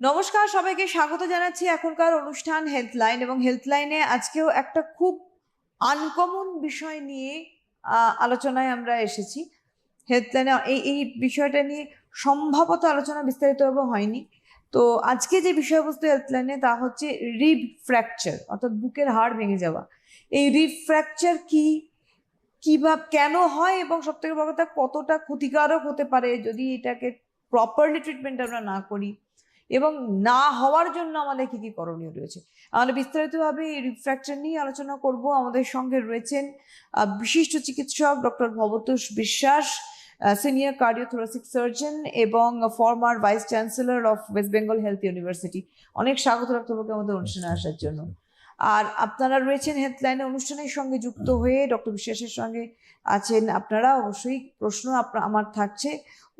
নমস্কার, সবাইকে স্বাগত জানাচ্ছি এখনকার অনুষ্ঠান হেলথলাইন এবং হেলথলাইনে আজকেও একটা খুব আনকমন বিষয় নিয়ে আলোচনায় আমরা এসেছি। হেলথলাইনে এই এই বিষয়টা নিয়ে সম্ভবত আলোচনা বিস্তারিতভাবে হয়নি। তো আজকে যে বিষয়বস্তু হেলথলাইনে তা হচ্ছে রিব ফ্র্যাকচার অর্থাৎ বুকের হাড় ভেঙে যাওয়া। এই রিব ফ্র্যাকচার কি কীভাবে কেন হয় এবং সব থেকে বড় কথা কতটা ক্ষতিকারক হতে পারে যদি এটাকে প্রপারলি ট্রিটমেন্ট আমরা না করি? এবং না হওয়ার জন্য আমাদের কি কি করণীয় রয়েছে? আমরা বিস্তারিতভাবে এই রিফ্র্যাকচার নিয়ে আলোচনা করব। আমাদের সঙ্গে রয়েছেন বিশিষ্ট চিকিৎসক doctor Bhabatosh Biswas senior cardiothoracic surgeon এবং former vice chancellor of West Bengal health university অনেক স্বাগত রাখতে হবে আমাদের অনুষ্ঠানে আসার জন্য। আর আপনারা রয়েছেন হেলথলাইনে অনুষ্ঠানের সঙ্গে যুক্ত হয়ে ডক্টর বিশ্বাসের সঙ্গে আছেন আপনারা, অবশ্যই প্রশ্ন আমার থাকছে।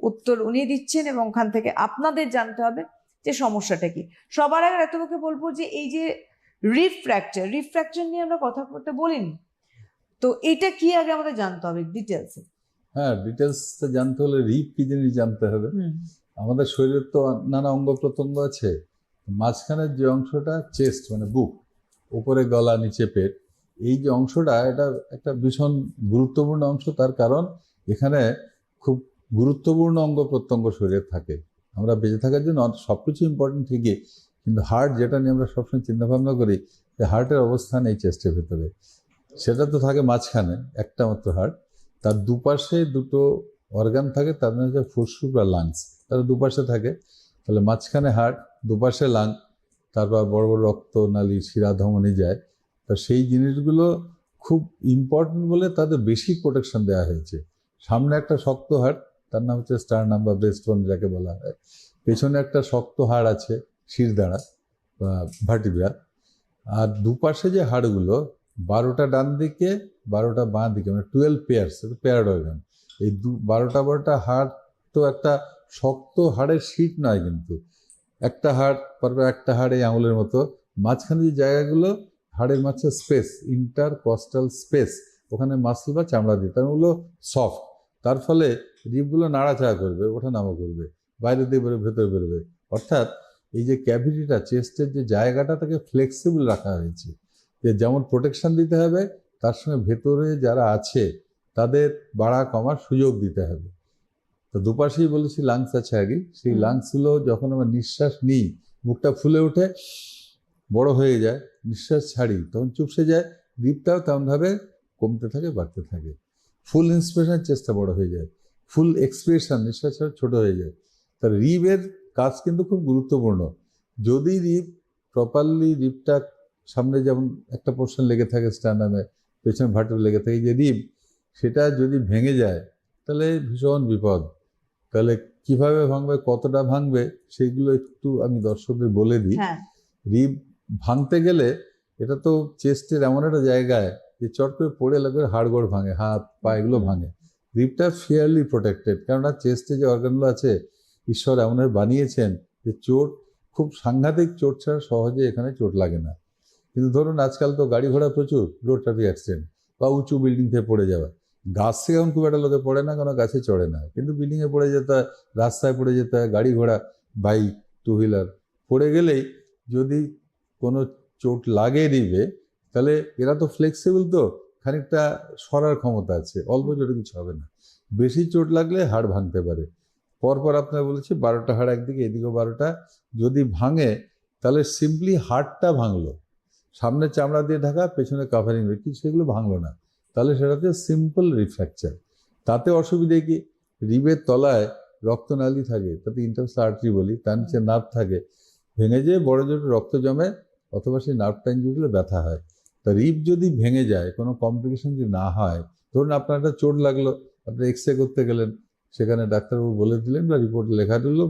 উত্তর উনি দিচ্ছেন এবং ওখান থেকে আপনাদের জানতে হবে। যে সমস্যাটা কি? সবার আগে এতটুকু বলব যে এই যে রিফ্র্যাকচার রিফ্র্যাকচার নিয়ে আমরা কথা বলতে বলিনি। তো এটা কি আগে আমাদের জানতে হবে ডিটেলসে হ্যাঁ ডিটেলস জানতে হলে রিপ কি জিনিস জানতে হবে? আমাদের শরীরের তো নানা অঙ্গ প্রত্যঙ্গ আছে। মাঝখানের যে অংশটা চেস্ট মানে বুক উপরে গলা নিচে পেট এই যে অংশটা এটা একটা ভীষণ গুরুত্বপূর্ণ অংশ। তার কারণ এখানে খুব গুরুত্বপূর্ণ অঙ্গ প্রত্যঙ্গ শরীরে থাকে। আমরা বেঁচে থাকার জন্য সব কিছু ইম্পর্টেন্ট ঠিকই কিন্তু হার্ট যেটা নিয়ে আমরা সবসময় চিন্তা ভাবনা করি, যে হার্টের অবস্থান এই চেস্টের ভেতরে। সেটা তো থাকে মাঝখানে, একটা মাত্র হার্ট তার দুপাশে দুটো অর্গান থাকে, তার মধ্যে হচ্ছে ফুসফুস বা লাংস তার দুপাশে থাকে। তাহলে মাঝখানে হার্ট দুপাশে লাং তারপর বড় বড় রক্ত, নালী, শিরা, ধমনী যায়। তা সেই জিনিসগুলো খুব ইম্পর্টেন্ট বলে তাদের বেশি প্রোটেকশন দেওয়া হয়েছে। সামনে একটা শক্ত হাড় তার নাম হচ্ছে স্টার নাম্বার ব্রেস্টবোন যাকে বলা হয়। পেছনে একটা শক্ত হাড় আছে শিরদাঁড়া বা ভার্টিব্রা আর দুপাশে যে হাড়গুলো, বারোটা ডান দিকে, বারোটা বাঁ দিকে মানে টুয়েলভ পেয়ার্স পেয়ার্ড অর্গান এই দু, বারোটা বারোটা হাড় তো একটা শক্ত হাড়ের শীট নয় কিন্তু। একটা হাড় পরপর একটা হাড় এই আঙুলের মতো। মাঝখানে যে জায়গাগুলো, হাড়ের মাঝে স্পেস ইন্টার কস্টাল স্পেস ওখানে মাসল বা চামড়া দিয়ে, তার ওগুলো সফট তার ফলে রিপগুলো নাড়াচাড়া করবে ওঠা নামা করবে বাইরে দিয়ে বেরোবে ভেতরে বেরোবে। অর্থাৎ এই যে ক্যাভিটিটা চেস্টের যে জায়গাটা তাকে ফ্লেক্সিবল রাখা হয়েছে। যে যেমন প্রোটেকশন দিতে হবে তার সঙ্গে ভেতরে যারা আছে তাদের বাড়া কমার সুযোগ দিতে হবে। তো দুপাশেই বলেছি লাংস আছে আগে। সেই। লাংসগুলো যখন আমরা নিঃশ্বাস নিই মুখটা ফুলে ওঠে বড় হয়ে যায় নিঃশ্বাস ছাড়ি তখন চুপসে যায় দ্বীপটাও তেমনভাবে কমতে থাকে বাড়তে থাকে। ফুল ইন্সপিরেশন চেষ্টা বড় হয়ে যায়। ফুল এক্সপ্রেশন নিঃশ্বাস ছাড়া ছোট হয়ে যায়। তার রিবের কাজ কিন্তু খুব গুরুত্বপূর্ণ। যদি রিপ প্রপারলি রিপটা সামনে যেমন একটা পোর্শন লেগে থাকে স্ট্যান্ডামে পেছনে ভাটু লেগে থাকে যে রিপ সেটা যদি ভেঙে যায় তাহলে ভীষণ বিপদ। তাহলে কীভাবে ভাঙবে কতটা ভাঙবে সেইগুলো একটু আমি দর্শকদের বলে দিই। হ্যাঁ। রিব ভাঙতে গেলে এটা তো চেস্টের এমন একটা জায়গায় যে চট করে পড়ে লাগবে হাড়গোড় ভাঙে হাত পা এগুলো ভাঙে। রিবটা ফিয়ারলি প্রোটেক্টেড কেননা চেস্টে যে অর্গানগুলো আছে, ঈশ্বর এমনভাবে বানিয়েছেন যে চোট, খুব সাংঘাতিক চোট ছাড়া সহজে এখানে চোট লাগে না। কিন্তু ধরুন আজকাল তো গাড়ি ঘোড়া প্রচুর রোড ট্রাফিক অ্যাক্সিডেন্ট বা উঁচু বিল্ডিং থেকে পড়ে যাওয়া। গাছ থেকে এখন খুব একটা লোকে পড়ে না কারণ গাছে চড়ে না। কিন্তু বিল্ডিংয়ে পড়ে যেতে হয় রাস্তায় পড়ে যেতে হয় গাড়ি ঘোড়া বাইক টু হুইলার পড়ে গেলেই যদি কোনো চোট লাগে রিবে, তাহলে এরা তো ফ্লেক্সিবল তো। খানিকটা সরার ক্ষমতা আছে, অল্প চোটে কিছু হবে না। বেশি চোট লাগলে হাড় ভাঙতে পারে। পরপর আপনার বলেছি, বারোটা হাড় একদিকে, এদিকেও বারোটা। যদি ভাঙে, তাহলে সিম্পলি হাড়টা ভাঙলো। সামনে চামড়া দিয়ে ঢাকা, পেছনে কাভারিং কি সেগুলো ভাঙলো না। তাহলে সেটা হচ্ছে সিম্পল রিফ্র্যাকচার তাতে অসুবিধে কি? রিবের তলায় রক্তনালী থাকে, তাতে ইন্টারস্টার আর্টারি বলি, তার নিচে নার্ভ থাকে। ভেঙে যেয়ে বড় জোর রক্ত জমে, অথবা সেই নার্ভটা ইঞ্জুরি ব্যথা হয়। তা রিপ যদি ভেঙে যায়, কোনো কমপ্লিকেশন যদি না হয়, ধরুন আপনার একটা চোট লাগল, আপনি এক্স রে করতে গেলেন, সেখানে ডাক্তারবাবু বলে দিলেন বা রিপোর্টে লেখা দিল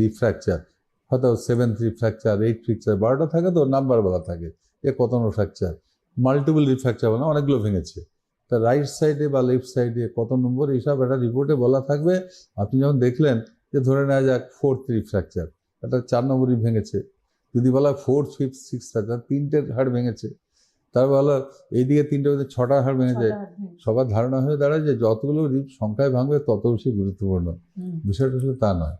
রিফ্র্যাকচার হয়তো সেভেন্থ রিফ্র্যাকচার এইট ফ্র্যাকচার বারোটা থাকে তো, নাম্বার বলা থাকে, এ কত ফ্র্যাকচার মাল্টিপল রিফ্র্যাকচার মানে অনেকগুলো ভেঙেছে। তা রাইট সাইডে বা লেফট সাইডে কত নম্বর, এইসব একটা রিপোর্টে বলা থাকবে। আপনি যখন দেখলেন যে ধরে নেওয়া যাক ফোর্থ রিফ্র্যাকচার একটা চার নম্বরই ভেঙেছে। যদি বলা ফোর্থ ফিফথ সিক্স ফ্র্যাকচার তিনটে হাড় ভেঙেছে। তার বলা এইদিকে তিনটে মধ্যে ছটা হাড় ভেঙে যায়। সবার ধারণা হয়ে দাঁড়ায় যে যতগুলো রিপ সংখ্যায় ভাঙবে তত বেশি গুরুত্বপূর্ণ। বিষয়টা আসলে তা নয়।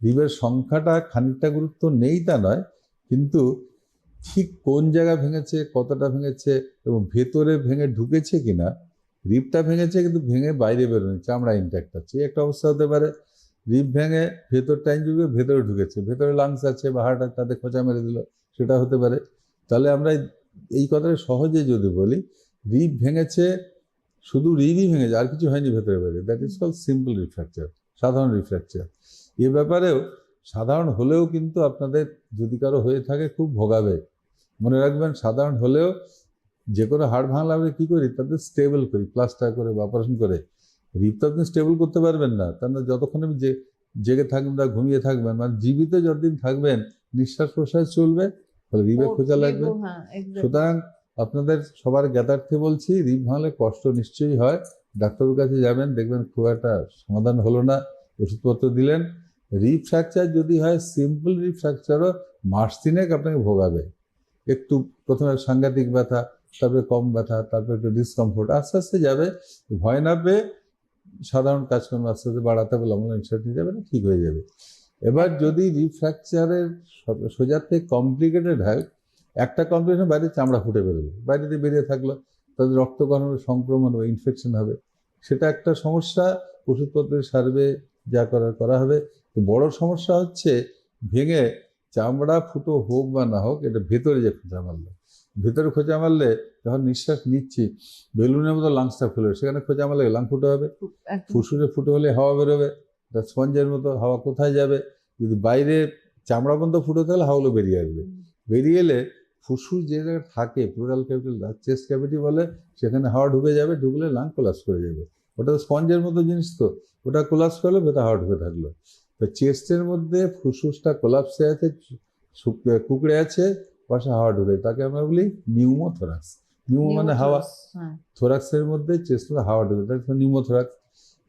রিবের সংখ্যাটা খানিকটা গুরুত্ব নেই তা নয় কিন্তু ঠিক কোন জায়গা ভেঙেছে কতটা ভেঙেছে এবং ভেতরে ভেঙে ঢুকেছে কিনা রিপটা ভেঙেছে কিন্তু ভেঙে বাইরে বেরোনি চামড়া ইনট্যাক্ট আছে। একটা অবস্থা হতে পারে রিপ ভেঙে ভেতরটা ইঞ্জুরি ভেতরে ঢুকেছে ভেতরে লাংস আছে বা হার্ট তাতে খোঁচা মেরে দিল সেটা হতে পারে। তাহলে আমরা এই কথাটা সহজে যদি বলি রিপ ভেঙেছে, শুধু রিবই ভেঙেছে, আর কিছু হয়নি ভেতরে বাইরে। That is call simple rib fracture সাধারণ রিফ্র্যাকচার এ ব্যাপারেও সাধারণ হলেও কিন্তু আপনাদের যদি কারও হয়ে থাকে খুব ভোগাবে মনে রাখবেন, সাধারণ হলেও যে কোনো হাড় ভাঙলে আমরা কী করি, তাদের স্টেবল করি প্লাস্টার করে বা অপারেশন করে। রিপ তো আপনি স্টেবল করতে পারবেন না। তার মানে যতক্ষণ আমি যে, জেগে থাকবেন বা ঘুমিয়ে থাকবেন মানে জীবিত যতদিন থাকবেন, নিঃশ্বাস প্রশ্বাস চলবে ফলে রিবে খোঁজা লাগবে। হ্যাঁ সুতরাং আপনাদের সবার জ্ঞাতার্থে বলছি রিপ ভাঙলে কষ্ট নিশ্চয়ই হয়। ডাক্তারের কাছে যাবেন দেখবেন খুব একটা সমাধান হলো না। ওষুধপত্র দিলেন। রিপ ফ্র্যাকচার যদি হয় সিম্পল রিপ ফ্র্যাকচারও মাস তিনেক আপনাকে ভোগাবে। একটু প্রথমে সাংঘাতিক ব্যথা তারপরে কম ব্যথা তারপরে একটু ডিসকমফোর্ট আস্তে আস্তে যাবে। ভয় না পেয়ে সাধারণ কাজকর্ম আস্তে আস্তে বাড়াতে হবে লম্বা নিঃশ্বাস নিয়ে যাবে ঠিক হয়ে যাবে। এবার যদি রিফ্র্যাকচারের সোজার থেকে কমপ্লিকেটেড হয় একটা কমপ্লিকেশন বাইরে চামড়া ফুটে বেরোবে। বাইরে দিয়ে বেরিয়ে থাকল তাদের রক্তকরণের সংক্রমণ বা ইনফেকশন হবে। সেটা একটা সমস্যা ওষুধপত্রের সার্ভে যা করার করা হবে। তো বড় সমস্যা হচ্ছে ভেঙে চামড়া ফুটো হোক বা না হোক এটা ভেতরে যে খোঁচা মারলো। ভেতরে খোঁচা মারলে যখন নিঃশ্বাস নিচ্ছি বেলুনের মতো লাংসটা খুলে সেখানে খোঁচা মারলে লাং ফুটো হবে। ফুসফুসে ফুটো হলে হাওয়া বেরোবে। তা স্পঞ্জের মতো হাওয়া কোথায় যাবে? যদি বাইরে চামড়া বন্ধ ফুটো তাহলে হাওয়াগুলো বেরিয়ে আসবে। বেরিয়ে এলে ফুসফুস যে জায়গায় থাকে প্লুরাল ক্যাপিটাল চেস্ট ক্যাভিটি বলে সেখানে হাওয়া ঢুকে যাবে ঢুকলে লাং কোলাপস করে যাবে। ওটা তো স্পঞ্জের মতো জিনিস তো। ওটা কোলাপস করলে ভেতরে হাওয়া ঢুকে থাকল। তো চেস্টের মধ্যে ফুসফুসটা কোলাপসে আছে কুকড়ে আছে পাশে হাওয়া ঢুকে তাকে আমরা বলি নিউমোথোরাক্স নিউমো মানে হাওয়া হ্যাঁ। থোরাক্সের মধ্যে চেস্ট হাওয়া ঢুকে তাই নিউমোথোরাক্স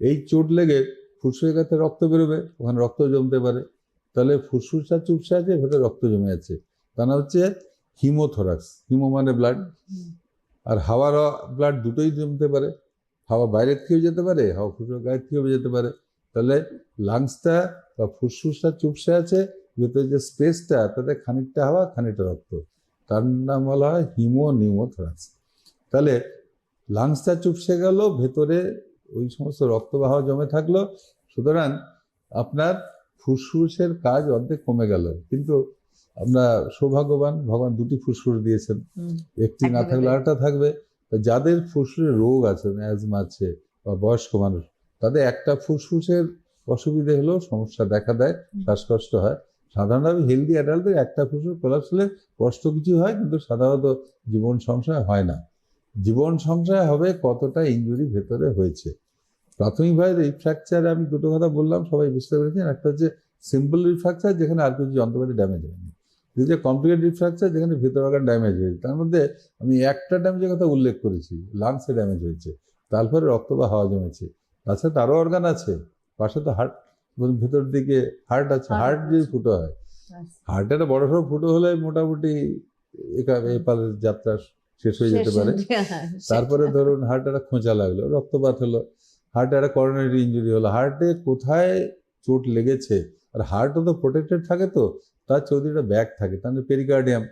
এই চোট লেগে ফুসফুসের কাছে রক্ত বেরোবে ওখানে রক্ত জমতে পারে। তাহলে ফুসফুসটা চুপসে আছে ভেতরে রক্ত জমে আছে। তা না হচ্ছে হিমোথোরাক্স হিমো মানে ব্লাড আর হাওয়ার ব্লাড দুটোই জমতে পারে। হাওয়া বাইরের থেকেও যেতে পারে হাওয়া ফুসফুস গায়ের থেকেও যেতে পারে। তাহলে লাংসটা বা ফুসফুসটা চুপসে আছে ভেতরে যে স্পেসটা তাতে খানিকটা হাওয়া খানিকটা রক্ত। তার নাম বলা হয় হিমো নিউমোথোরাক্স তাহলে লাংসটা চুপসে গেল ভেতরে ওই সমস্ত রক্তবাহ জমে থাকল। সুতরাং আপনার ফুসফুসের কাজ অর্ধেক কমে গেল। কিন্তু আমরা সৌভাগ্যবান ভগবান দুটি ফুসফুস দিয়েছেন। একটি না থাকলে আরেকটা থাকবে। যাদের ফুসফুসের রোগ আছে অ্যাজমা আছে বা বয়স্ক মানুষ তাদের একটা ফুসফুসের অসুবিধে হলেও সমস্যা দেখা দেয় শ্বাসকষ্ট হয়। সাধারণভাবে হেলদি অ্যাডাল্টের একটা ফুসফুস কোলাপস হলে কষ্ট কিছু হয় কিন্তু সাধারণত জীবন সংশয় হয় না। জীবন সংশয় হবে কতটা ইঞ্জুরি ভেতরে হয়েছে। প্রাথমিকভাবে রিফ্র্যাকচারে আমি দুটো কথা বললাম সবাই বুঝতে পেরেছেন। একটা হচ্ছে সিম্পল রিফ্র্যাকচার যেখানে আর কিছু যন্ত্রপাতি ড্যামেজ হয়নি। দ্বিতীয় কমপ্লিকেট রিফ্র্যাকচার যেখানে ভেতর অর্গান ড্যামেজ হয়েছে। তার মধ্যে আমি একটা ড্যামেজের কথা উল্লেখ করেছি লাংসে ড্যামেজ হয়েছে তারপরে রক্ত বা হাওয়া জমেছে। তাছাড়া তারও অর্গান আছে পাশে তো হার্ট ভেতর দিকে হার্ট আছে। হার্ট যদি ফুটো হয়। ব্যাস। হার্টে একটা বড় সড়ো ফুটো হলে মোটামুটি এপারের যাত্রা শেষ হয়ে যেতে পারে। তারপরে ধরুন হার্ট একটা খোঁচা লাগল রক্তপাত হলো হার্টে একটা করোনারি ইঞ্জুরি হলো হার্টে কোথায় চোট লেগেছে? আর হার্টও তো প্রোটেক্টেড থাকে তো তার চৌধুরীটা ব্যাগ থাকে তাহলে পেরিকার্ডিয়াম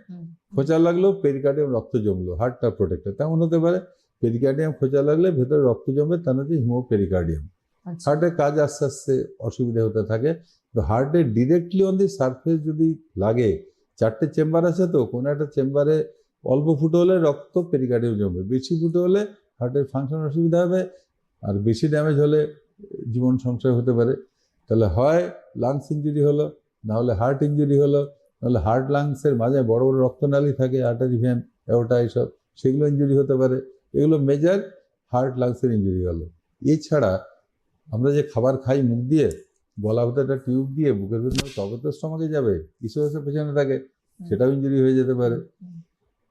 খোঁচা লাগল পেরিকার্ডিয়াম রক্ত জমলো হার্টটা প্রোটেক্টেড তেমন হতে পারে পেরিকার্ডিয়াম খোঁচা লাগলে ভেতরে রক্ত জমবে তার হচ্ছে হিমোপেরিকার্ডিয়াম আচ্ছা। হার্টের কাজ আস্তে আস্তে অসুবিধা হতে থাকে তো হার্টে ডিরেক্টলি অন দি সারফেস যদি লাগে চারটে চেম্বার আছে তো কোনো একটা চেম্বারে অল্প ফুটো হলে রক্ত পেরিকার্ডিয়াম জমবে বেশি ফুটো হলে হার্টের ফাংশন অসুবিধা হবে, আর বেশি ড্যামেজ হলে জীবন সংশয় হতে পারে। তাহলে হয় লাংস ইঞ্জুরি হলো, না হলে হার্ট ইঞ্জুরি হলো নাহলে হার্ট লাংসের মাঝে বড় বড় রক্তনালী থাকে আর্টারি ভেন ওটা এইসব, সেগুলো ইঞ্জুরি হতে পারে। এগুলো মেজার হার্ট লাংসের ইঞ্জুরি হলো। এছাড়া আমরা যে খাবার খাই মুখ দিয়ে, গলা হতে একটা টিউব দিয়ে, বুকের ভিতরে তবে তো স্টমাকে যাবে ইসোসের পেছনে থাকে, সেটাও ইঞ্জুরি হয়ে যেতে পারে।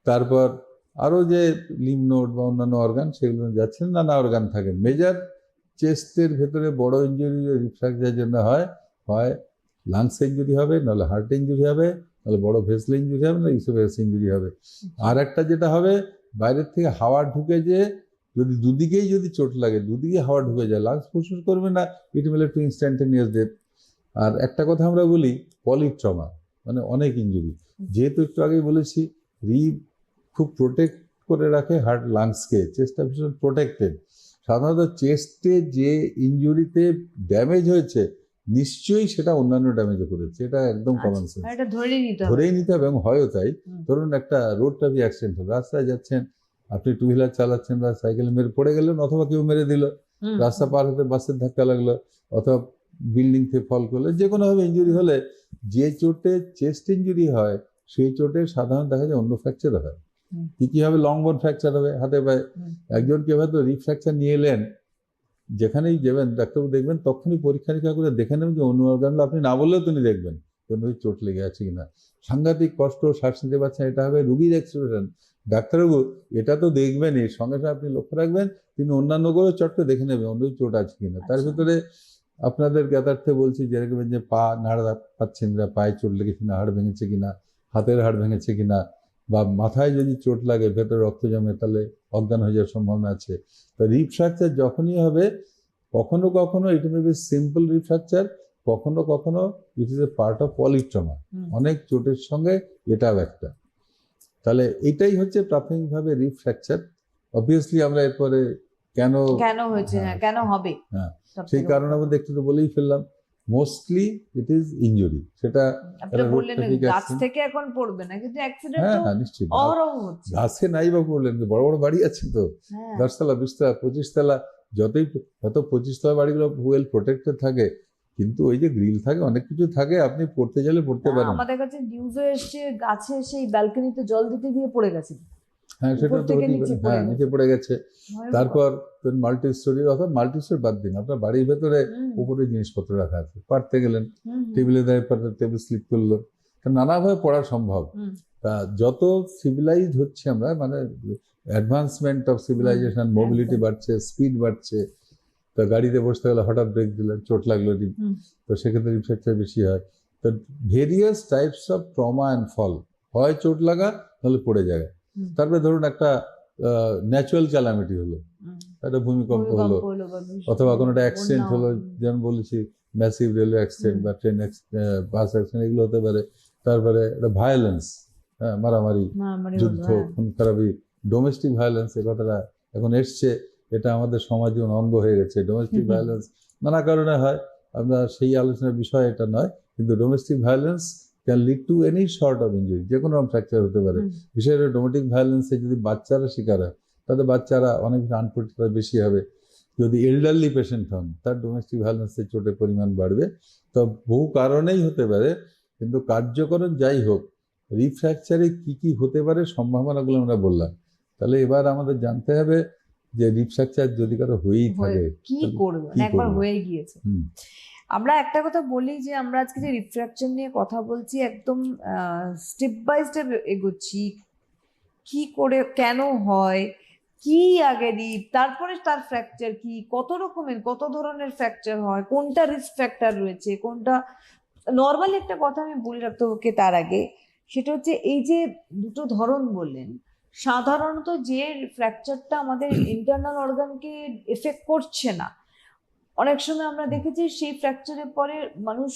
তারপর আরও যে লিম নোড বা অন্যান্য অর্গান সেগুলো যাচ্ছে, নানা অর্গান থাকে। মেজার চেস্টের ভেতরে বড় ইঞ্জুরি রিফ্র্যাকচারের জন্য হয়। হয় লাংস ইঞ্জুরি হবে, নাহলে হার্ট ইঞ্জুরি হবে, নাহলে বড় ভেসল ইঞ্জুরি হবে না ইসোফেস ইঞ্জুরি হবে। আর একটা যেটা হবে, বাইরের থেকে হাওয়া ঢুকে যে যদি দুদিকেই যদি চোট লাগে দুদিকে হাওয়া ঢুকে যায় লাংস ফুসফুস করবে না ইট মেলে টু ইনস্ট্যান্টেনিয়াস ডেথ আর একটা কথা আমরা বলি পলিট্রমা মানে অনেক ইঞ্জুরি যেহেতু একটু আগেই বলেছি রিব খুব প্রোটেক্ট করে রাখে হার্ট লাংসকে চেস্টটা ভীষণ প্রোটেক্টেড সাধারণত চেস্টে যে ইঞ্জুরিতে ড্যামেজ হয়েছে নিশ্চয়ই সেটা অন্যান্য ড্যামেজও করেছে। এটা একদম কমন সেন্স এটা ধরে নিতে হবে। ধরেই নিতে হবে এবং হয়ও তাই। ধরুন একটা রোড ট্রাফিক অ্যাক্সিডেন্ট হলো রাস্তায় যাচ্ছেন আপনি টু হুইলার চালাচ্ছেন বা সাইকেল মেরে পড়ে গেলেন অথবা কেউ মেরে দিল। রাস্তা পার হতে বাসের ধাক্কা লাগল অথবা বিল্ডিং থেকে ফল করল। যে কোনোভাবে ইঞ্জুরি হলে যে চোটে চেস্ট ইঞ্জুরি হয় সেই চোটে সাধারণত দেখা যায় অন্য ফ্র্যাকচার হয়। কি কি হবে লং বোন ফ্র্যাকচার হবে? হাতে পায়ে। একজনকে হয়তো রিপ ফ্র্যাকচার নিয়ে এলেন। যেখানেই যাবেন ডাক্তারবাবু দেখবেন তখনই পরীক্ষা নিরীক্ষা করে দেখে নেবেন যে অন্য অর্গানগুলো আপনি না বললেও তিনি দেখবেন। কোনো চোট লেগে আছে কিনা। সাংঘাতিক কষ্ট শ্বাস নিতে পারছেন এটা হবে রুগীর এক্সপ্রেশন ডাক্তারবাবু এটা তো দেখবেনই সঙ্গে সঙ্গে আপনি লক্ষ্য রাখবেন তিনি অন্যান্য করে চটকে দেখে নেবেন অন্য চোট আছে কিনা। তার আচ্ছা। ভিতরে আপনাদের জ্ঞাতার্থে বলছি যে দেখবেন যে পা নাড়া পাচ্ছেন না পায়ে চোট লেগেছে না হাড় ভেঙেছে কিনা হাতের হাড় ভেঙেছে কিনা বা মাথায় যদি চোট লাগে ভেতরে রক্ত জমে তাহলে অজ্ঞান হয়ে যাওয়ার সম্ভাবনা আছে। তো রিপ ফ্র্যাকচার যখনই হবে কখনো কখনো it may be simple rib fracture কখনো কখনো it is a part of polytrauma অনেক চোটের সঙ্গে এটাও একটা। তাহলে এটাই হচ্ছে প্রাথমিকভাবে রিপ ফ্র্যাকচার অবভিয়াসলি আমরা এরপরে কেন কেন হয়েছে হ্যাঁ। কেন হবে? হ্যাঁ, সেই কারণে মধ্যে একটু তো বলেই ফেললাম। মোস্টলি ইট ইজ ইঞ্জুরি সেটা গাছ থেকে এখন পড়বে না কিন্তু অ্যাক্সিডেন্ট হ্যাঁ তো হ্যাঁ নিশ্চয়ই। হচ্ছে। গাছে নাই বা পড়লেন বড় বড় বাড়ি আছে তো। হ্যাঁ। দশতলা বিশতলা পঁচিশতলা যতই হয়তো পঁচিশতলা বাড়িগুলো ওয়েল প্রোটেক্টেড থাকে কিন্তু ওই যে গ্রিল থাকে অনেক কিছু থাকে আপনি পড়তে গেলে পড়তে পারেন। আমাদের কাছে নিউজে এসছে গাছে সেই ব্যালকনিতে জল দিতে গিয়ে পড়ে গেছে। হ্যাঁ সেটা তো হ্যাঁ নিচে পড়ে গেছে। তারপর মাল্টি স্টোরি অথবা মাল্টি স্টোরি বাদ দিন। আপনার বাড়ির ভেতরে উপরে জিনিসপত্র রাখা আছে। পারতে গেলেন টেবিলে দাঁড়িয়ে টেবিল স্লিপ করল নানাভাবে পড়া সম্ভব। তা যত সিভিলাইজ হচ্ছে আমরা মানে অ্যাডভান্সমেন্ট অফ সিভিলাইজেশন মোবিলিটি বাড়ছে স্পিড বাড়ছে। তো গাড়িতে বসতে গেলে হঠাৎ ব্রেক দিলেন চোট লাগল তো সেক্ষেত্রে রিফ্র্যাকচার বেশি হয়। তো various types of trauma and fall হয় চোট লাগা নাহলে পড়ে যায়। তারপরে ধরুন একটা ন্যাচুরাল ক্যালামিটি হলো। একটা ভূমিকম্প হলো। অথবা কোনো একটা অ্যাক্সিডেন্ট হলো। যেমন বলেছি ম্যাসিভ রেলওয়ে অ্যাক্সিডেন্ট বা ট্রেন বাস অ্যাক্সিডেন্ট এগুলো হতে পারে। তারপরে একটা ভায়োলেন্স হ্যাঁ মারামারি যুদ্ধ হ্যাঁ। খুন খারাপি ডোমেস্টিক ভায়োলেন্স এ কথাটা এখন এসছে এটা আমাদের সমাজে অঙ্গ হয়ে গেছে। ডোমেস্টিক। ভায়োলেন্স নানা কারণে হয় আমরা সেই আলোচনার বিষয় এটা নয় কিন্তু domestic violence can lead to any sort of injury যে কোনো রকম ফ্র্যাকচার হতে পারে। বিশেষ করে ডোমেটিক ভায়োলেন্সে যদি বাচ্চারা শিকার হয় তাতে বাচ্চারা অনেক আনপ্রোটেক্টেড বেশি হবে। যদি এল্ডারলি পেশেন্ট হন তার ডোমেস্টিক ভায়োলেন্সের চোটের পরিমাণ বাড়বে। তো বহু কারণেই হতে পারে কিন্তু কার্যকরণ যাই হোক রিফ্র্যাকচারে কি কি হতে পারে সম্ভাবনাগুলো আমরা বললাম। তাহলে এবার আমাদের জানতে হবে যে রিফ্র্যাকচার যদি কারও হয়েই থাকে কি তাহলে করবে? একবার হয়ে গিয়েছে। আমরা একটা কথা বলি যে আমরা আজকে যে রিফ্র্যাকশন নিয়ে কথা বলছি, একদম স্টেপ বাই স্টেপ এগোচ্ছি। কি করে, কেন হয়, কি আগে রিপ তারপরে তার ফ্র্যাকচার কি, কত রকমের, কত ধরনের ফ্র্যাকচার হয়, কোনটা রিস্ক ফ্যাক্টর রয়েছে, কোনটা নর্মালি একটা কথা আমি বলে রাখতে ওকে তার আগে, সেটা হচ্ছে এই যে দুটো ধরন বললেন, সাধারণত যে ফ্র্যাকচারটা আমাদের ইন্টারনাল অর্গানকে এফেক্ট করছে না অনেক সময় আমরা দেখেছি সেই ফ্র্যাকচারের পরে মানুষ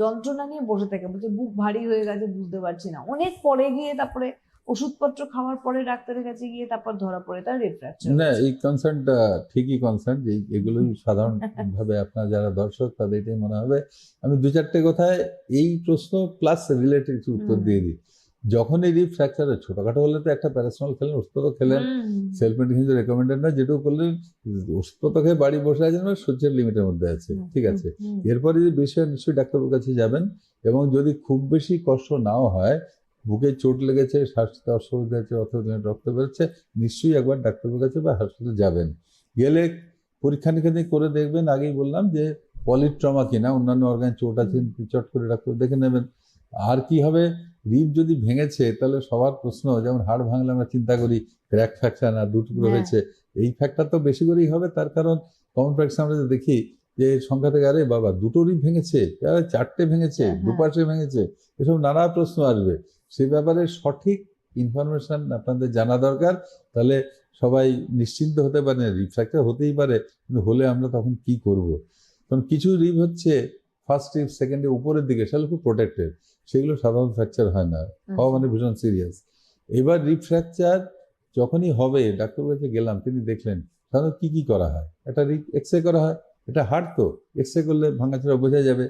যন্ত্রণা নিয়ে বসে থাকে। বলছে বুক ভারী হয়ে গেছে বুঝতে পারছি না। অনেক পরে গিয়ে তারপরে ওষুধপত্র খাওয়ার পরে ডাক্তারের কাছে গিয়ে তারপর ধরা পড়ে তার রিফ্র্যাকচার না এই কনসার্নটা ঠিকই কনসার্ন যে এগুলোই সাধারণভাবে আপনার যারা দর্শক তাদের এটাই মনে হবে। আমি দু চারটে কথায় এই প্রশ্ন প্লাস রিলেটেড উত্তর দিয়ে দিই। যখনই রিপ ফ্র্যাকচার হয় ছোটখাটো হলে তো একটা প্যারাসিটামল খেলেন ওষুধ খেলেন। সেলফ মেডিসিন রেকমেন্ডেড না যেটুকু করলেন ওষুধ খেয়ে বাড়ি বসে আছেন মানে সহ্যের লিমিটের মধ্যে আছে ঠিক আছে? এরপরে যদি বেশি হয় নিশ্চয়ই ডাক্তারের কাছে যাবেন এবং যদি খুব বেশি কষ্ট নাও হয় বুকে চোট লেগেছে শ্বাস অসুবিধা হচ্ছে অথবা রক্ত বেরোচ্ছে নিশ্চয়ই একবার ডাক্তারের কাছে বা হাসপাতালে যাবেন। গেলে পরীক্ষা নিরীক্ষা করে দেখবেন আগেই বললাম যে পলিট্রমা কিনা অন্যান্য অর্গান চোট আছে চট করে ডাক্তার দেখে নেবেন। আর কি হবে? রিপ যদি ভেঙেছে তাহলে সবার প্রশ্ন যেমন হাড় ভাঙলে আমরা চিন্তা করি ক্র্যাক ফ্র্যাকচার না দু টুকরো হ্যাঁ। হয়েছে এই ফ্যাক্টর তো বেশি করেই হবে তার কারণ কমন প্র্যাকটিস আমরা যে দেখি যে সংখ্যা থেকে আরে বাবা দুটো রিপ ভেঙেছে চারটে ভেঙেছে হ্যাঁ, হ্যাঁ। দুপাশে ভেঙেছে এসব নানা প্রশ্ন আসবে সে ব্যাপারে সঠিক ইনফরমেশন আপনাদের জানা দরকার তাহলে সবাই নিশ্চিন্ত হতে পারে রিপ ফ্র্যাকচার হতেই পারে কিন্তু হলে আমরা তখন কি করব কারণ কিছু রিপ হচ্ছে ফার্স্ট রিপ সেকেন্ড উপরের দিকে সেগুলো খুব প্রোটেক্টেড সেগুলো সাধারণ ফ্র্যাকচার হয় না। হওয়া মানে ভীষণ সিরিয়াস এবার রিপ ফ্র্যাকচার যখনই হবে ডাক্তার কাছে গেলাম তিনি দেখলেন সাধারণত কি কি করা হয়? একটা এক্স রে করা হয় এটা হার্ট তো এক্স রে করলে ভাঙাচোরা বোঝা যাবে।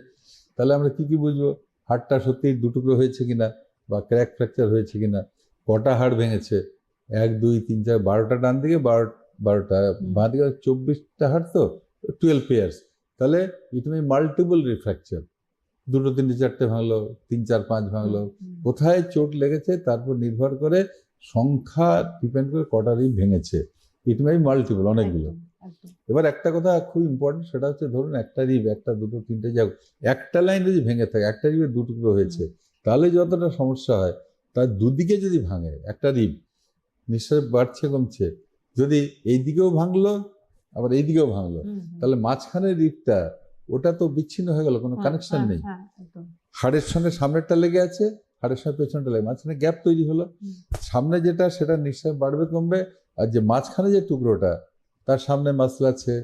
তাহলে আমরা কি কি বুঝব? হাড়টা সত্যি দুটুকরো হয়েছে কিনা বা ক্র্যাক ফ্র্যাকচার হয়েছে কিনা? কটা হাড় ভেঙেছে? এক দুই তিন চার বারোটা ডান দিকে বারো বারোটা বাঁ দিকে চব্বিশটা হাড় তো টুয়েলভ পেয়ার্স তাহলে ইট মে মাল্টিপল রিফ্র্যাকচার দুটো তিনটে চারটে ভাঙলো তিন চার পাঁচ ভাঙলো। কোথায় চোট লেগেছে তারপর নির্ভর করে সংখ্যা ডিপেন্ড করে কটা রিপ ভেঙেছে। ইট মে মাল্টিপল অনেকগুলো। এবার একটা কথা খুব ইম্পর্টেন্ট সেটা হচ্ছে ধরুন একটা রিপ একটা দুটো তিনটে যাক একটা লাইন যদি ভেঙে থাকে একটা রিপে দু টুকরো হয়েছে তাহলে যতটা সমস্যা হয় তার দুদিকে যদি ভাঙে একটা রিপ নিঃশ্বাস বাড়ছে কমছে। যদি এই দিকেও ভাঙলো আবার এই দিকেও ভাঙলো। তাহলে মাঝখানের রিপটা ওটা তো বিচ্ছিন্ন হয়ে গেল কোনো হ্যাঁ, কানেকশন হ্যাঁ, নেই। হ্যাঁ, হাড়ের সঙ্গে সামনেরটা লেগে আছে হাড়ের সঙ্গে পেছনটা লেগে মাঝখানে গ্যাপ তৈরি হলো। সামনে যেটা সেটা নিঃশ্বাস বাড়বে কমবে আর যে মাঝখানে যে টুকরোটা তার সামনে মাসল আছে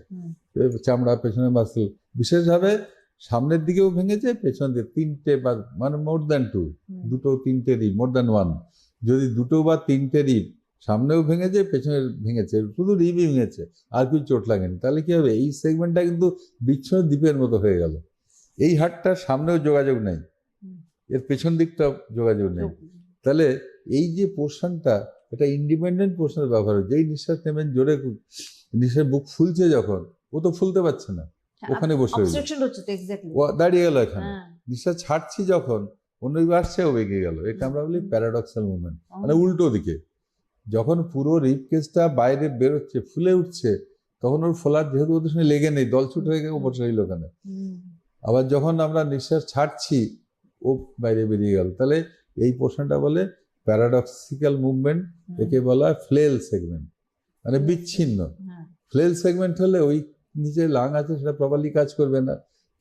চামড়া পেছনে মাসল বিশেষভাবে সামনের দিকেও ভেঙেছে পেছন দিয়ে তিনটে বা মানে মোর দ্যান টু দুটো তিনটে রিপ মোর দ্যান ওয়ান যদি দুটো বা তিনটে রিপ সামনেও ভেঙেছে পেছনে ভেঙেছে শুধু রিপই ভেঙেছে আর কিছু চোট লাগেনি। তাহলে কি হবে? এই সেগমেন্টটা কিন্তু বিচ্ছিন্ন দ্বীপের মতো হয়ে গেল। এই হাটটার সামনেও যোগাযোগ নেই। এর পেছন দিকটা যোগাযোগ নেই। তাহলে এই যে পোর্শনটা এটা ইন্ডিপেন্ডেন্ট পোর্শনের ব্যবহার হয় যেই নিঃশ্বাস নেবেন জোরে নিঃশ্বাস বুক ফুলছে যখন ও তো ফুলতে পারছে না। হ্যাঁ, ওখানে বসে হচ্ছে ও দাঁড়িয়ে গেল এখানে। হ্যাঁ। নিঃশ্বাস ছাড়ছি যখন অন্য আসছে ও বেঁকে গেল। এটা আমরা বলি প্যারাডক্সাল মুভমেন্ট মানে উল্টো দিকে। যখন পুরো রিপ কেসটা বাইরে বেরোচ্ছে ফুলে উঠছে তখন ওর ফোলার যেহেতু ওদের সঙ্গে লেগে নেই দলছুট হয়ে গেছে বসে রইল ওখানে হুম, আবার যখন আমরা নিঃশ্বাস ছাড়ছি ও বাইরে বেরিয়ে গেল। তাহলে এই পোর্শনটা বলে প্যারাডক্সিক্যাল মুভমেন্ট একে বলা হয় ফ্লেল সেগমেন্ট মানে বিচ্ছিন্ন। হ্যাঁ, ফ্লেল সেগমেন্ট হলে ওই নিচে লাং আছে সেটা প্রপারলি কাজ করবে না।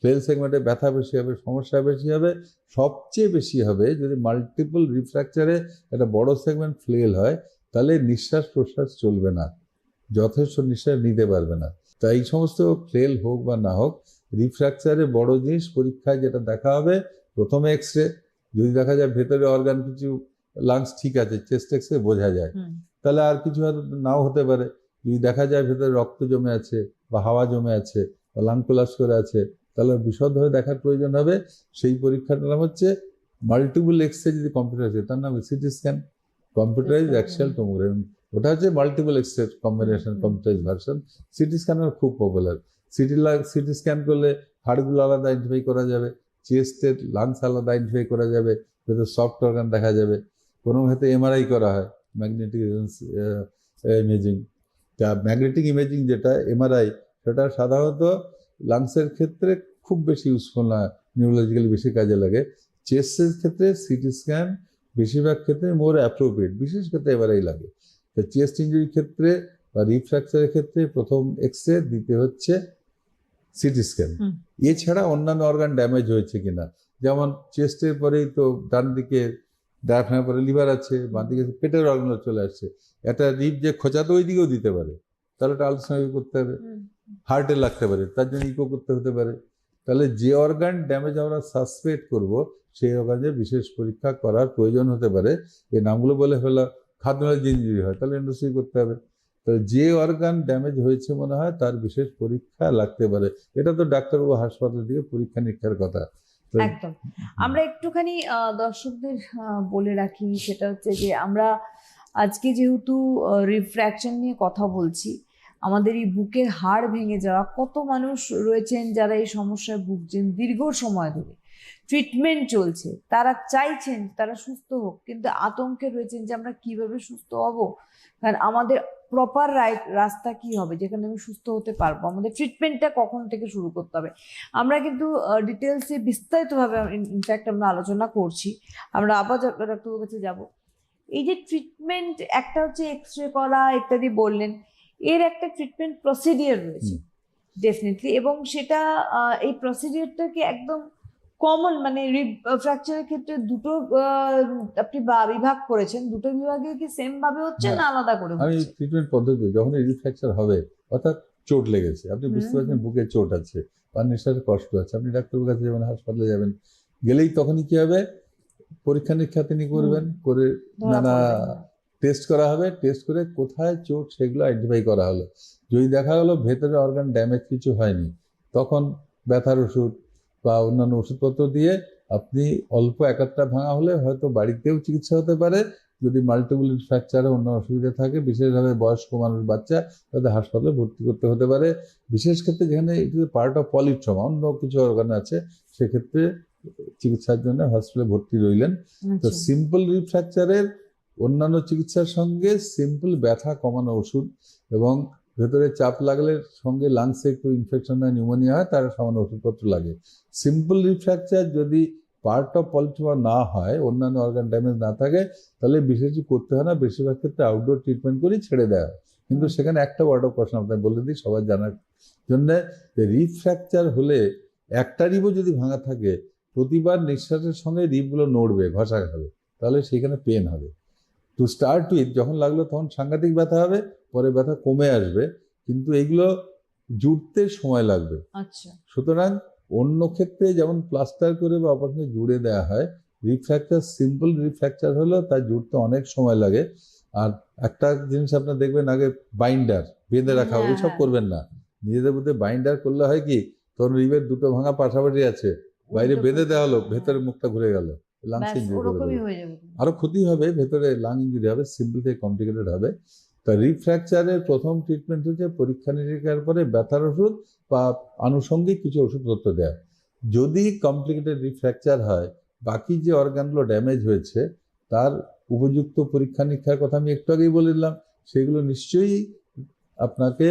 ফ্লেল সেগমেন্টে ব্যথা বেশি হবে সমস্যা বেশি হবে সবচেয়ে বেশি হবে যদি মাল্টিপল রিফ্র্যাকচারে একটা বড় সেগমেন্ট ফ্লেল হয় তাহলে নিঃশ্বাস প্রশ্বাস চলবে না। যথেষ্ট নিঃশ্বাস নিতে পারবে না। তাই এই সমস্ত ফ্লেল হোক বা না হোক রিফ্র্যাকচারে বড় জিনিস পরীক্ষায় যেটা দেখা হবে প্রথমে এক্স রে যদি দেখা যায় ভেতরে অর্গান কিছু লাংস ঠিক আছে চেস্ট এক্স রে বোঝা যায়। তাহলে আর কিছু হয়তো নাও হতে পারে। যদি দেখা যায় ভেতরে রক্ত জমে আছে বা হাওয়া জমে আছে বা লাং কোলাপস করে আছে তাহলে বিশদভাবে দেখার প্রয়োজন হবে। সেই পরীক্ষাটার নাম হচ্ছে মাল্টিপল এক্সরে যদি কম্পিউটার আছে তার নাম CT scan computerise axial tomography ওটা হচ্ছে multiple X-ray combination. Computerise version CT scanner খুব পপুলার সিটি সিটি স্ক্যান করলে হাড়গুলো আলাদা আইডেন্টিফাই করা যাবে চেস্টের লাংস আলাদা আইডেন্টিফাই করা যাবে ভেতর সফট অর্গান দেখা যাবে। কোনো ক্ষেত্রে এমআরআই করা হয় ম্যাগনেটিক ইমেজিং তা ম্যাগনেটিক ইমেজিং যেটা এমআরআই সেটা সাধারণত লাংসের ক্ষেত্রে খুব বেশি ইউজফুল না নিউরোলজিক্যালি বেশি কাজে লাগে। চেস্টের ক্ষেত্রে সিটি স্ক্যান বেশিরভাগ ক্ষেত্রে মোর অ্যাপ্রোপ্রিয়েট বিশেষ ক্ষেত্রে এমআরআই লাগে। তো চেস্ট ইঞ্জুরির ক্ষেত্রে বা রিফ্র্যাকচারের ক্ষেত্রে প্রথম এক্স রে দিতে হচ্ছে সিটি স্ক্যান এছাড়া অন্যান্য অর্গান ড্যামেজ হয়েছে কিনা? যেমন চেস্টের পরেই তো ডান দিকে ডায়াফ্রামের পরে লিভার আছে বাঁ দিকে পেটের অর্গানও চলে আসছে। একটা রিপ যে খোঁচা তো ওই দিকেও দিতে পারে। তাহলে একটা আলট্রাসাউন্ড করতে হবে। হার্টে লাগতে পারে। তার জন্য ইকো করতে হতে পারে। তাহলে যে অর্গান ড্যামেজ আমরা সাসপেক্ট করব সেই অর্গানে বিশেষ পরীক্ষা করার প্রয়োজন হতে পারে। এই নামগুলো বলে ফেলা খাদ্যনালী যে ইঞ্জুরি হয়, তাহলে এন্ডোস্কোপি করতে হবে। তাহলে যে অর্গান ড্যামেজ হয়েছে মনে হয় তার বিশেষ পরীক্ষা লাগতে পারে। এটা তো ডাক্তারবাবু হাসপাতাল থেকে পরীক্ষা নিরীক্ষার কথা। একদম। আমরা একটুখানি দর্শকদের বলে রাখি সেটা হচ্ছে যে আমরা আজকে যেহেতু রিফ্র্যাকশন নিয়ে কথা বলছি, আমাদের এই বুকের হাড় ভেঙে যাওয়া কত মানুষ রয়েছেন যারা এই সমস্যায় ভুগছেন দীর্ঘ সময় ধরে? ট্রিটমেন্ট চলছে। তারা চাইছেন তারা সুস্থ হোক কিন্তু আতঙ্কে রয়েছেন যে আমরা কীভাবে সুস্থ হব? কারণ আমাদের প্রপার রাইট রাস্তা কি হবে? যেখানে আমি সুস্থ হতে পারব। আমাদের ট্রিটমেন্টটা কখন থেকে শুরু করতে হবে? আমরা কিন্তু ডিটেলসে বিস্তারিতভাবে ইনফ্যাক্ট আমরা আলোচনা করছি। আমরা আবার ডাক্তারবাবুর কাছে যাব। এই যে ট্রিটমেন্ট একটা হচ্ছে এক্স রে করা ইত্যাদি বললেন এর একটা ট্রিটমেন্ট প্রসিডিওর রয়েছে। ডেফিনেটলি এবং সেটা এই প্রসিডিওরটাকে একদম কমন মানে ফ্র্যাকচারের ক্ষেত্রে দুটো আপনি বিভাগ করেছেন দুটো বিভাগে কি সেম ভাবে হচ্ছে হ্যাঁ। না আলাদা করে আমি ট্রিটমেন্ট পদ্ধতি যখন রিফ্র্যাকচার হবে অর্থাৎ চোট লেগেছে আপনি বুঝতে পারছেন বুকে চোট আছে বা নিঃশ্বাসে কষ্ট আছে আপনি ডাক্তারের কাছে যাবেন হাসপাতালে যাবেন গেলেই তখনই কি হবে? পরীক্ষা নিরীক্ষা তিনি করবেন করে নানা টেস্ট করা হবে টেস্ট করে কোথায় চোট সেগুলো আইডেন্টিফাই করা হলো। যদি দেখা গেলো ভেতরে অর্গান ড্যামেজ কিছু হয়নি তখন ব্যথার ওষুধ বা অন্যান্য ওষুধপত্র দিয়ে আপনি অল্প একাত্তা ভাঙা হলে হয়তো বাড়িতেও চিকিৎসা হতে পারে। যদি মাল্টিপল ফ্র্যাকচারে অন্য অসুবিধা থাকে বিশেষভাবে বয়স্ক মানুষ বাচ্চা তাদের হাসপাতালে ভর্তি করতে হতে পারে। বিশেষ ক্ষেত্রে যেখানে এটি পার্ট অফ পলিট্রমা অন্য কিছু অর্গান আছে সেক্ষেত্রে চিকিৎসার জন্য হসপিটালে ভর্তি রইলেন। তো আচ্ছা। সিম্পল রিফ্র্যাকচারের অন্যান্য চিকিৎসার সঙ্গে সিম্পল ব্যথা কমানো ওষুধ এবং ভেতরে চাপ লাগলে সঙ্গে লাংসে একটু ইনফেকশন বা নিউমোনিয়া হয়, তার সামান্য ওষুধপত্র লাগে। সিম্পল রিফ্র্যাকচার যদি পার্ট অফ পলিটিমা না হয়, অন্যান্য অর্গান ড্যামেজ না থাকে, তাহলে বিশেষ কিছু করতে হয় না। বেশিরভাগ ক্ষেত্রে আউটডোর ট্রিটমেন্ট করেই ছেড়ে দেওয়া হয়। কিন্তু সেখানে একটা ওয়ার্ড অফ কোশ্চেন আপনাকে বলে দিই, সবার জানার জন্য রিফ্র্যাকচার হলে একটা রিবও যদি ভাঙা থাকে, প্রতিবার নিঃশ্বাসের সঙ্গে রিপগুলো নড়বে, ঘষা খাবে, তাহলে সেখানে পেন হবে। টু স্টার্ট উইথ যখন লাগল তখন সাংঘাতিক ব্যথা হবে পরে ব্যথা কমে আসবে কিন্তু এগুলো জুড়তে সময় লাগবে। আচ্ছা। সুতরাং অন্য ক্ষেত্রে যেমন প্লাস্টার করে বা অপারেশনে জুড়ে দেওয়া হয় রিফ্র্যাকচার সিম্পল রিফ্র্যাকচার হলেও তার জুড়তে অনেক সময় লাগে। আর একটা জিনিস আপনার দেখবেন আগে বাইন্ডার বেঁধে রাখা হ্যাঁ, ওইসব হ্যাঁ। করবেন না। নিজেদের মধ্যে বাইন্ডার করলে হয় কি তখন রিবের দুটো ভাঙা পাশাপাশি আছে বাইরে বেঁধে দেওয়া হলো ভেতরে মুখটা ঘুরে গেল লাংস ইঞ্জুরি। হয়ে আরও ক্ষতি হবে ভেতরে লাং ইঞ্জুরি হবে সিম্পল থেকে কমপ্লিকেটেড হবে। তা রিফ্র্যাকচারের প্রথম ট্রিটমেন্ট হচ্ছে পরীক্ষা নিরীক্ষার পরে ব্যথার ওষুধ বা আনুষঙ্গিক কিছু ওষুধপত্র দেয়। যদি কমপ্লিকেটেড রিফ্র্যাকচার হয় বাকি যে অর্গানগুলো ড্যামেজ হয়েছে তার উপযুক্ত পরীক্ষা নিরীক্ষার কথা আমি একটু আগেই বলে দিলাম সেগুলো নিশ্চয়ই আপনাকে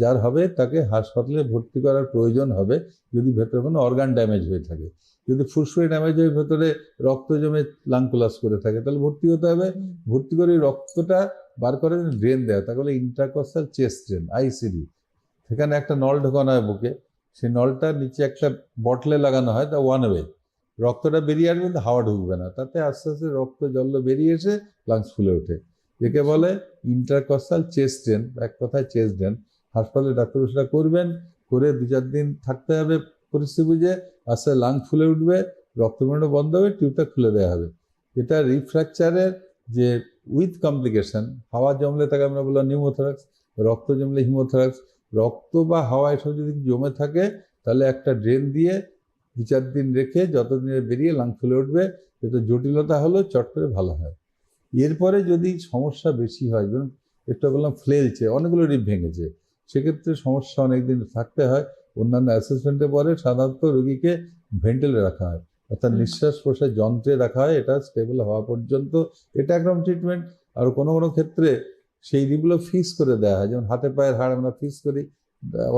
যার হবে তাকে হাসপাতালে ভর্তি করার প্রয়োজন হবে যদি ভেতরে কোনো অর্গান ড্যামেজ হয়ে থাকে। যদি ফুসফুস ড্যামেজ হয়ে ভেতরে রক্ত জমে লাং কোলাস করে থাকে তাহলে ভর্তি হতে হবে। ভর্তি করে রক্তটা বার করে ড্রেন দেয়। তাকে বলে ইন্টারকস্টাল চেস্ট ড্রেন আইসিডি সেখানে একটা নল ঢোকানো হয় বুকে। সেই নলটা নিচে একটা বটলে লাগানো হয় তা ওয়ান ওয়ে রক্তটা বেরিয়ে আসবে, কিন্তু হাওয়া ঢুকবে না। তাতে আস্তে আস্তে রক্ত জল বেরিয়ে এসে লাংস ফুলে ওঠে। একে বলে ইন্টারকস্টাল চেস্ট ড্রেন এক কথায় চেস্ট ড্রেন হাসপাতালে ডাক্তার সেটা করবেন, করে দু চার দিন থাকতে হবে পরিস্থিতি বুঝে, আস্তে লাং ফুলে উঠবে রক্ত বেরোনো বন্ধ হবে টিউবটা খুলে দেওয়া হবে। এটা রিফ্র্যাকচারের যে উইথ কমপ্লিকেশন, হাওয়া জমলে তাকে আমরা বললাম নিউমোথোরাক্স রক্ত জমলে হিমোথোরাক্স রক্ত বা হাওয়া এসব যদি জমে থাকে, তাহলে একটা ড্রেন দিয়ে দু চার দিন রেখে যতদিনে বেরিয়ে লাং ফুলে উঠবে এটা জটিলতা হলেও চট করে ভালো হয়। এরপরে যদি সমস্যা বেশি হয় যেমন একটু বললাম ফ্লেলছে, অনেকগুলো রিপ ভেঙেছে, সেক্ষেত্রে সমস্যা অনেক দিন থাকতে হয়, অন্যান্য অ্যাসেসমেন্টে পরে সাধারণত রোগীকে ভেন্টেলে রাখা হয়। অর্থাৎ নিঃশ্বাস প্রশ্বাস যন্ত্রে রাখা হয় এটা স্টেবল হওয়া পর্যন্ত এটা একরকম ট্রিটমেন্ট আর কোনো কোনো ক্ষেত্রে সেই রিপগুলো ফিক্স করে দেওয়া হয়। যেমন হাতে পায়ের হাড় আমরা ফিক্স করি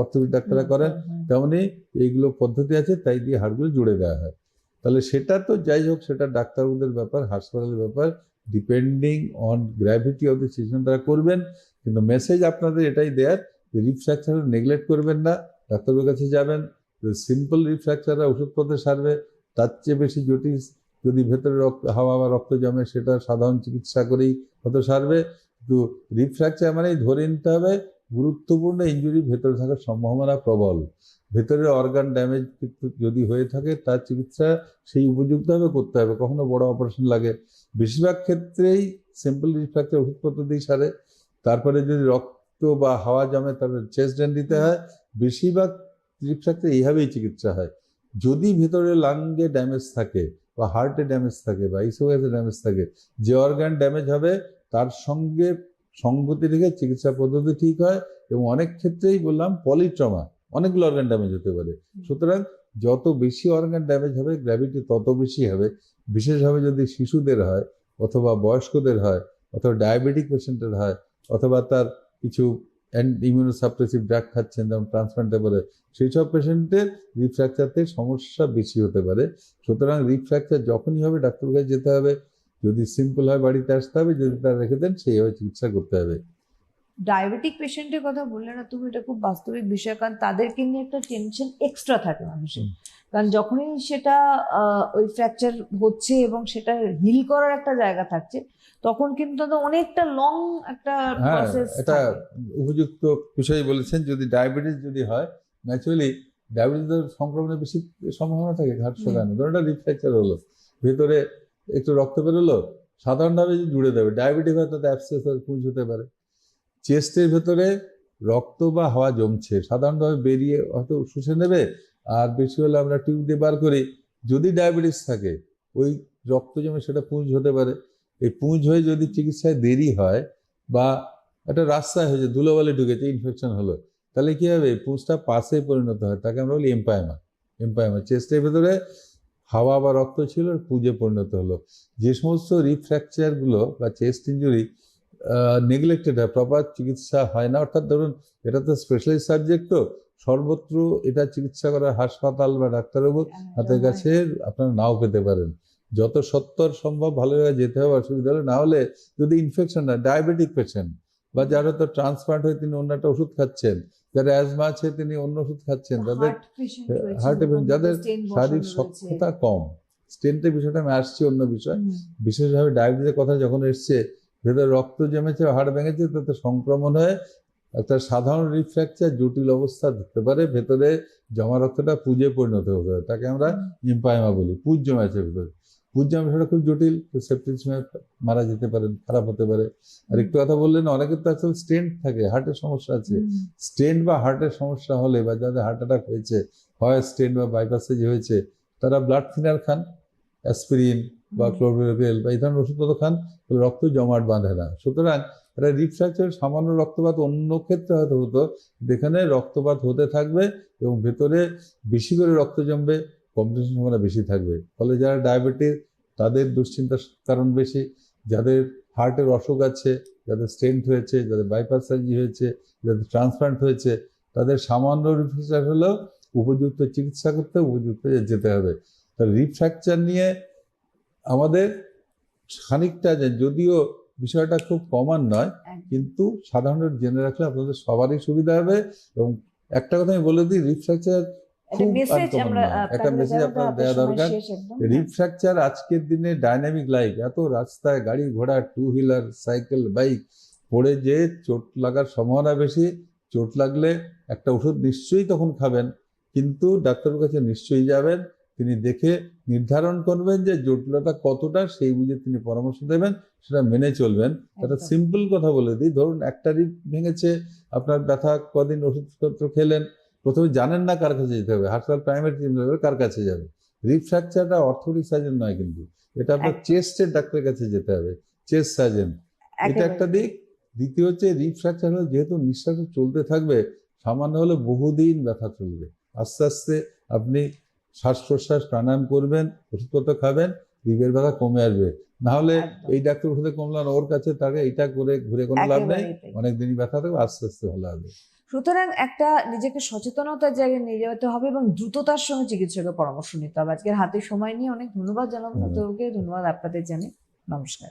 অর্থোপিড ডাক্তাররা করেন তেমনি এইগুলো পদ্ধতি আছে তাই দিয়ে হাড়গুলো জুড়ে দেওয়া হয়। তাহলে সেটা তো যাই হোক সেটা ডাক্তারবাবুদের ব্যাপার হাসপাতালের ব্যাপার depending on gravity of the situation তারা করবেন। কিন্তু মেসেজ আপনাদের এটাই দেয়ার যে রিফ্র্যাকচার নেগলেক্ট করবেন না ডাক্তারের কাছে যাবেন সিম্পল রিফ্র্যাকচাররা ওষুধপত্রে সারবে তার চেয়ে বেশি জটিল যদি ভেতরে রক্ত, হাওয়া বা রক্ত জমে, সেটা সাধারণ চিকিৎসা করেই হয়তো সারবে। কিন্তু রিফ্র্যাকচার মানেই ধরে নিতে হবে, গুরুত্বপূর্ণ ইঞ্জুরি ভেতরে থাকার সম্ভাবনা প্রবল। ভেতরে অর্গান ড্যামেজ যদি হয়ে থাকে, তার চিকিৎসা সেই উপযুক্তভাবে করতে হবে। কখনো বড় অপারেশন লাগে। বেশিরভাগ ক্ষেত্রেই সিম্পল রিফ্র্যাকচার ওষুধপত্র দিয়ে সারে। তারপরে যদি রক্ত বা হাওয়া জমে, তাহলে চেস্ট ড্রেন দিতে হয়। বেশিরভাগ রিফ্র্যাকচার এইভাবেই চিকিৎসা হয়। যদি ভেতরে লাঙ্গে ড্যামেজ থাকে বা হার্টে ড্যামেজ থাকে বা ইসোগাসে ড্যামেজ থাকে, যে অর্গান ড্যামেজ হবে, তার সঙ্গে সঙ্গতি রেখে চিকিৎসা পদ্ধতি ঠিক হয় এবং অনেক ক্ষেত্রেই বললাম পলিট্রমা অনেকগুলো অর্গান ড্যামেজ হতে পারে। সুতরাং যত বেশি অর্গান ড্যামেজ হবে গ্র্যাভিটি তত বেশি হবে। বিশেষভাবে যদি শিশুদের হয়, অথবা বয়স্কদের হয়, অথবা ডায়াবেটিক পেশেন্টের হয়, অথবা তার কিছু ইমিউনোসাপ্রেসিভ ড্রাগ খাচ্ছেন যেমন ট্রান্সপ্লান্টে পরে সেই সব পেশেন্টের রিফ্র্যাকচারতে সমস্যা বেশি হতে পারে। সুতরাং রিফ্র্যাকচার যখনই হবে ডাক্তারের কাছে যেতে হবে। যদি সিম্পল হয় বাড়িতে আসতে হবে। যদি তার রেখে দেন সেইভাবে চিকিৎসা করতে হবে। ডায়াবেটিক পেশেন্টের কথা বললে না তুমি এটা খুব বাস্তবিক বিষয়। কারণ তাদেরকে নিয়ে একটা টেনশন এক্সট্রা থাকে মানুষের। কারণ যখনই সেটা ওই ফ্র্যাকচার হচ্ছে এবং সেটা হিল করার একটা জায়গা থাকছে তখন কিন্তু অনেকটা লং একটা হ্যাঁ প্রসেস এটা উপযুক্ত বিষয় বলেছেন যদি ডায়াবেটিস যদি হয় ন্যাচুরালি ডায়াবেটিসের সংক্রমণের বেশি সম্ভাবনা থাকে ঘাট শোকানো ধরুন একটা রিফ্র্যাকচার হলো ভেতরে একটু রক্ত বেরোলো সাধারণভাবে জুড়ে দেবে ডায়াবেটিক হয় তাতে অ্যাবসেস পুঁজ হতে পারে। চেস্টের ভেতরে রক্ত বা হাওয়া জমছে সাধারণভাবে বেরিয়ে হয়তো শুষে নেবে আর বেশি হলে আমরা টিউব দিয়ে বার করি। যদি ডায়াবেটিস থাকে ওই রক্ত জমে সেটা পুঁজ হতে পারে। এই পুঁজ হয়ে যদি চিকিৎসায় দেরি হয় বা একটা রাস্তায় হয়েছে ধুলোবালি ঢুকেছে ইনফেকশন হলো তাহলে কী হবে? পুঁজটা পাশে পরিণত হয়। তাকে আমরা বলি এম্পায়ামা এম্পায়ামা চেস্টের ভেতরে হাওয়া বা রক্ত ছিল পুঁজে পরিণত হলো। যে সমস্ত রিফ্র্যাকচারগুলো বা চেস্ট ইঞ্জুরি নেগলেক্টেড হয় প্রপার চিকিৎসা হয় না অর্থাৎ ধরুন এটা তো স্পেশালিস্ট সাবজেক্ট তো সর্বত্র এটা চিকিৎসা করার হাসপাতাল বা ডাক্তারবাবু হাতের কাছে আপনারা নাও পেতে পারেন। যত সত্তর সম্ভব ভালো জায়গায় যেতে হবে অসুবিধা হলে। না হলে যদি ইনফেকশন না ডায়াবেটিক পেশেন্ট বা যার হয়তো ট্রান্সপ্লান্ট হয়ে তিনি অন্য একটা ওষুধ খাচ্ছেন যার অ্যাজমা আছে তিনি অন্য ওষুধ খাচ্ছেন তাদের হার্ট পেশেন্ট যাদের শারীরিক সক্ষমতা কম। স্টেন্টের বিষয়টা আমি আসছি অন্য বিষয়। বিশেষভাবে ডায়াবেটিসের কথা যখন এসছে ভেতরে রক্ত জমেছে হাড় ভেঙেছে তাতে সংক্রমণ হয়ে একটা সাধারণ রিফ্র্যাকচার জটিল অবস্থা ধরতে পারে ভেতরে জমা রক্তটা পুজে পরিণত হতে পারে। তাকে আমরা ইম্পাইমা বলি পুজ জমেছে ভেতরে। জমা সেটা খুব জটিল সেপ্টিক মারা যেতে পারেন খারাপ হতে পারে। আর একটু কথা বললেন অনেকের তো আসলে স্টেন্ট থাকে হার্টের সমস্যা আছে। স্টেন্ট বা হার্টের সমস্যা হলে বা যাদের হার্ট অ্যাটাক হয়েছে হয় স্টেন্ট বা বাইপাসে যে হয়েছে তারা ব্লাড থিনার খান অ্যাসপিরিন বা ক্লোরোফিল বা এই ধরনের ওষুধপত্র খান রক্ত জমাট বাঁধে না। সুতরাং এটা রিফ্র্যাকচার সামান্য রক্তপাত অন্য ক্ষেত্রে হয়তো হতো যেখানে রক্তপাত হতে থাকবে এবং ভেতরে বেশি করে রক্ত জমবে কমপ্লিকেশন সম্ভাবনা বেশি থাকবে। ফলে যারা ডায়াবেটিস তাদের দুশ্চিন্তার কারণ বেশি। যাদের হার্টের অসুখ আছে যাদের স্টেন্ট হয়েছে যাদের বাইপাস সার্জারি হয়েছে যাদের ট্রান্সপ্লান্ট হয়েছে তাদের সামান্য রিফ্র্যাকচার হলেও উপযুক্ত চিকিৎসা করতে উপযুক্ত যেতে হবে। তাহলে রিফ্র্যাকচার নিয়ে আমাদের খানিকটা যে যদিও বিষয়টা খুব কমন নয় কিন্তু সাধারণত জেনে রাখলে আপনাদের সবারই সুবিধা হবে। এবং একটা কথা আমি বলে দিই রিফ্র্যাকচার একটা খুব মেসেজ আমরা একটা প্রান্তে আপনার হাতের দরকার। রিফ্র্যাকচার আজকের দিনে ডাইনামিক লাইফ এত রাস্তায় গাড়ি ঘোড়া টু হুইলার সাইকেল বাইক পড়ে যে চোট লাগার সম্ভাবনা বেশি চোট লাগলে একটা ওষুধ নিশ্চয়ই তখন খাবেন। কিন্তু ডাক্তারের কাছে নিশ্চয়ই যাবেন। তিনি দেখে নির্ধারণ করবেন যে জটিলতা কতটা সেই বুঝে তিনি পরামর্শ দেবেন সেটা মেনে চলবেন। একটা সিম্পল কথা বলে দিই। ধরুন একটা রিপ ভেঙেছে আপনার ব্যথা কদিন ওষুধপত্র খেলেন প্রথমে জানেন না কার কাছে যেতে হবে হাসপাতাল প্রাইমারি টিম কার কাছে যাবে? রিপ ফ্র্যাকচারটা অর্থোডিক সার্জন নয় কিন্তু এটা আপনার চেস্টের ডাক্তারের কাছে যেতে হবে চেস্ট সার্জন এটা একটা দিক। দ্বিতীয় হচ্ছে রিপ ফ্র্যাকচার হলে যেহেতু নিঃশ্বাস চলতে থাকবে সামান্য হলে বহুদিন ব্যথা চলবে। আস্তে আস্তে আপনি শ্বাস প্রশ্বাস প্রাণায়াম করবেন ওষুধপত্র খাবেন রিপের ব্যথা কমে আসবে। নাহলে এই ডাক্তার ওষুধে কমলো না ওর কাছে তাকে এটা করে ঘুরে কোনো লাভ নেই একেবারেই তাই। অনেক দিনই ব্যথা থাকবে আস্তে আস্তে ভালো হবে। সুতরাং একটা নিজেকে সচেতনতার জায়গায় নিয়ে যেতে হবে এবং দ্রুততার সঙ্গে চিকিৎসকের পরামর্শ নিতে হবে। আজকের হাতে সময় নিয়ে অনেক ধন্যবাদ জানাব। ধন্যবাদ আপনাদের জানি নমস্কার।